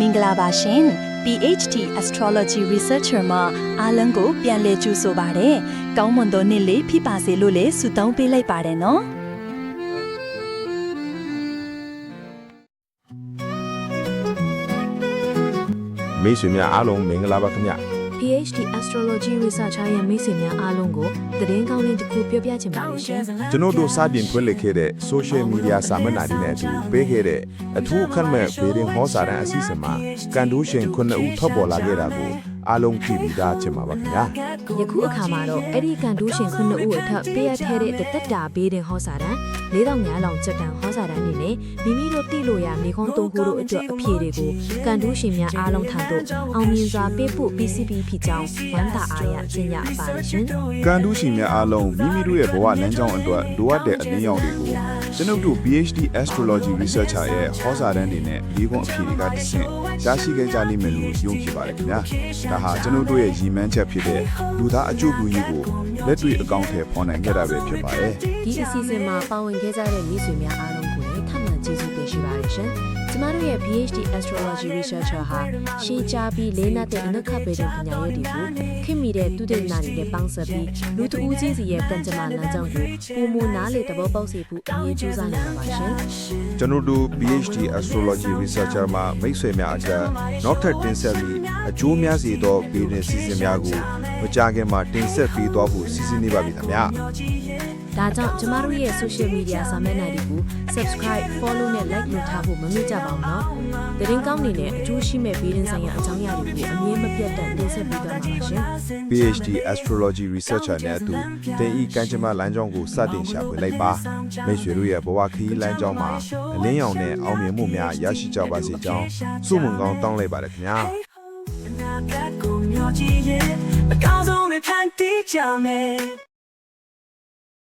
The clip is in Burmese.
မင်္ဂလာပါရှင် PhD Astrology Researcher မှာအားလုံးကိုပြန်လည်ကြိုဆိုပါရစေ။ကောင်းမွန်သောနေ့လေးဖြစ်ပါစေလို့လည်းဆုတောင်းပေးလိုက်ပါတယ်နော်။မိတ်ဆွေများအားလုံးမင်္ဂလာပါခင်ဗျ PhD Astrology Researcher ရဲ့မိတ်ဆွေများအားလုံးကိုသတင်းကောင်းလေးတစ်ခုပြောပြချင်ပါတယ်ရှင်ကျွန်တော်တို့စတင်ဖွင့်လှစ်ခဲ့တဲ့ social media စာမျက်နှာတွေနဲ့အတူပေးခဲ့တဲ့အထူးအခက်မဲ့ဘေးရင်ဟောစာတမ်းအစီအစဉ်မှာကန်ဒိုးရှင်ခုနှစ်ဦးထွက်ပေါ်လာခဲ့တာကိုအားလုံးကြည့်ပြီးသားချင်ပါပါခင်ဗျာ။ယခုအခါမှာတော့အဲ့ဒီကန်ဒိုးရှင်ခုနှစ်ဦးအထက်ပေးရထဲတဲ့တသက်တာဘေးတင်ဟောစာတမ်း၄000ညာလောင်ချက်တန်ဟောစာတမ်းနေနဲ့မိမိတို့တိလို့ရမိခွန်းသုံးခုတို့အတွက်အဖြေတွေကိုကန်ဒိုးရှင်များအားလုံးထံသို့အောင်မြင်စွာပေးပို့ PCB ဖြစ်ကြောင်းဝမ်းသာအားရကျင်းရပါရှင်။ကန်တူးရှင်များအားလုံးမိမိတို့ရဲ့ဘဝလမ်းကြောင်းအတွက်လိုအပ်တဲ့အလင်းရောင်တွေကိုကျွန်ုပ်တို့ PhD Astrology Researcher ရဲ့ဟောစာတမ်းတွေနဲ့လေးခွန်းအဖြေတွေကတစ်ဆင့်ရရှိခဲ့ကြလိမ့်မယ်လို့ယုံကြည်ပါတယ်ခင်ဗျာဒါဟာကျွန်ုပ်တို့ရဲ့ရည်မှန်းချက်ဖြစ်တဲ့လူသားအကျိုးပြုကြီးကို လက်တွေ့အကောင့်ထဲပေါ်နိုင်ခဲ့တာပဲဖြစ်ပါတယ်ဒီအစီအစဉ်မှာပါဝင်ခဲ့ကြတဲ့မိတ်ဆွေများအားလုံး ကိုလည်းထပ်မံကျေးဇူးတင်ရှိပါတယ်ရှင်။ကျမတို့ရဲ့ PhD Astrology Researcher ဟာရှေးကြားပြီးလေးနက်တဲ့အနုခတ်ပေတဲ့ပညာရေးတွေကိုခင်မိတဲ့သူတေသနာတွေနဲ့ပေါင်းစပ်ပြီးလူတဦးချင်းစီရဲ့တန်ကြမာလမ်းကြောင်းကိုပုံမနားလေသဘောပေါက်စေဖို့အရေးကြီးစားနေတာပါရှင်။ကျွန်တော်တို့ PhD Astrology Researcher မှာမိတ်ဆွေများအတွက်နောက်ထပ်တင်ဆက်ပြီးအကျိုးများစေသောဘေးရင်စီစဉ်များကိုမကြာခင်မှာတင်ဆက်ပေးသွားဖို့စီစဉ်နေပါပြီခင်ဗျာ ဒါကြောင့်ကျမတို့ရဲ့ social media စာမျက်နှာတွေကို subscribe, follow နဲ့ like လုပ်ထားဖို့မမေ့ကြပါဘူးနော်။သတင်းကောင်းတွေနဲ့အကျိုးရှိမဲ့ဗီဒင်းဆိုင်ရာအကြောင်းအရာတွေကိုအမြင်မပြတ်တမ်းတင်ဆက်ပေးသွားမှာရှင်။ PhD Astrology Researcher နဲ့အတူတင်ဤကံကြမ္မာလမ်းကြောင်းကိုစတင်ရှာဖွေလိုက်ပါ။မိတ်ဆွေတို့ရဲ့ဘဝခရီးလမ်းကြောင်းမှာအလင်းရောင်နဲ့အောင်မြင်မှုများရရှိကြပါစေကြောင်းဆုမွန်ကောင်းတောင်းလိုက်ပါတယ်ခင်ဗျာ။ that go myo ji ye but kaung song ne phan ti cha me